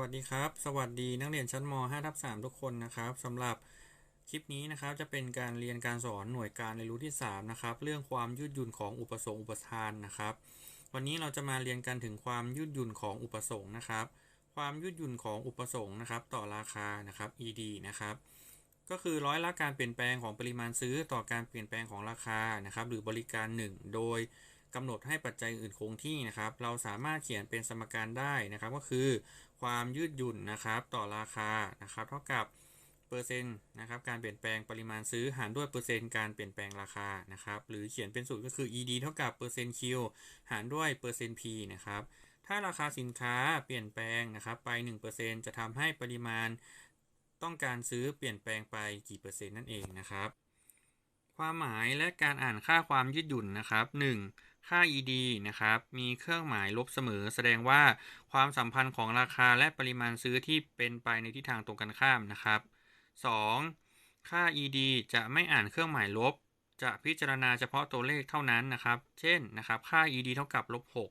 วัสดีครับ สวัสดีนักเรียนชั้นม 5 ทับ3ทุกคนนะครับสำหรับคลิปนี้นะครับจะเป็นการเรียนการสอนหน่วยการเรียนรู้ที่ 3 นะครับ เรื่องความยืดหยุ่นของอุปสงค์อุปทานนะครับ วันนี้เราจะมาเรียนกันถึงความยืดหยุ่นของอุปสงค์นะครับ ความยืดหยุ่นของอุปสงค์นะครับ ต่อราคานะครับ ED นะครับก็คือร้อยละการเปลี่ยนแปลงของปริมาณซื้อต่อการเปลี่ยนแปลงของราคานะครับ หรือบริการ 1 โดย กำหนดให้ปัจจัยอื่นคงที่นะครับ เราสามารถเขียนเป็นสมการได้นะครับ ก็คือความยืดหยุ่นนะครับ ต่อราคานะครับ เท่ากับเปอร์เซ็นต์นะครับ การเปลี่ยนแปลงปริมาณซื้อหารด้วยเปอร์เซ็นต์การเปลี่ยนแปลงราคานะครับ หรือเขียนเป็นสูตรก็คือ ED เท่ากับเปอร์เซ็นต์ Q หารด้วยเปอร์เซ็นต์ P นะครับ ถ้าราคาสินค้าเปลี่ยนแปลงนะครับ ไป 1%จะทำให้ปริมาณต้องการซื้อเปลี่ยนแปลงไปกี่เปอร์เซ็นต์นั่นเองนะครับ ความหมายและการอ่านค่าความยืดหยุ่นนะครับ 1. ค่า ED นะครับ มีเครื่องหมายลบเสมอ แสดงว่าความสัมพันธ์ของราคาและปริมาณซื้อที่เป็นไปในทิศทางตรงกันข้ามนะครับ 2. ค่า ED จะไม่อ่านเครื่องหมายลบ จะพิจารณาเฉพาะตัวเลขเท่านั้นนะครับ เช่นนะครับ ค่า ED เท่ากับลบ6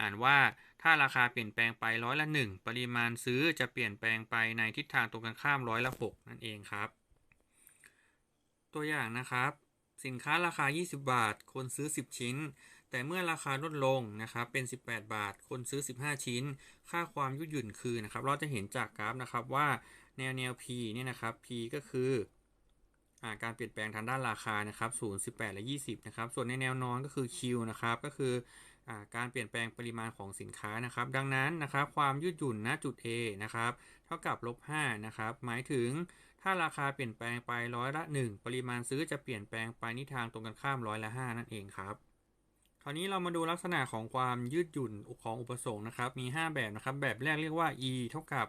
อ่านว่าถ้าราคาเปลี่ยนแปลงไปร้อยละ 1 ปริมาณซื้อจะเปลี่ยนแปลงไปในทิศทางตรงกันข้ามร้อยละ6นั่นเองครับ ตัวอย่างนะครับ สินค้าราคา 20 บาท คนซื้อ 10 ชิ้น แต่เมื่อราคาลดลงนะครับเป็น 18 บาท คนซื้อ 15 ชิ้น ค่าความยืดหยุ่นคือนะครับ เราจะเห็นจากกราฟนะครับว่าแนวแนว P เนี่ยนะครับ P ก็คืออาการเปลี่ยนแปลงทางด้านราคานะครับ0 18 และ 20 นะครับ ส่วนในแนวนอนก็คือ Q นะครับ ก็คือ การเปลี่ยนแปลงปริมาณของสินค้านะครับ ดังนั้นนะครับความยืดหยุ่นณจุด A นะครับเท่ากับลบ5นะครับหมายถึงถ้าราคาเปลี่ยนแปลงไปร้อยละ 1 ปริมาณซื้อจะเปลี่ยนแปลงไปนิทางตรงกันข้ามร้อยละ5นั่นเองครับคราวนี้เรามาดูลักษณะของความยืดหยุ่นของอุปสงค์นะครับมี 5 แบบนะครับแบบแรกเรียกว่า e เท่ากับ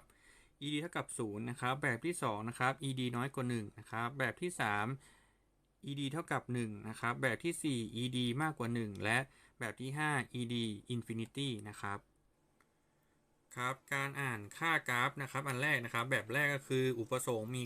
ed เท่ากับ0นะครับแบบที่2นะครับ ed น้อยกว่า1นะครับแบบที่ 3 ed เท่ากับ1นะครับแบบที่ 4 ed มากกว่า 1 และ แบบที่ 5 ed infinity นะครับครับการอ่านค่ากราฟนะครับ อันแรกนะครับ แบบแรกก็คืออุปสงค์มี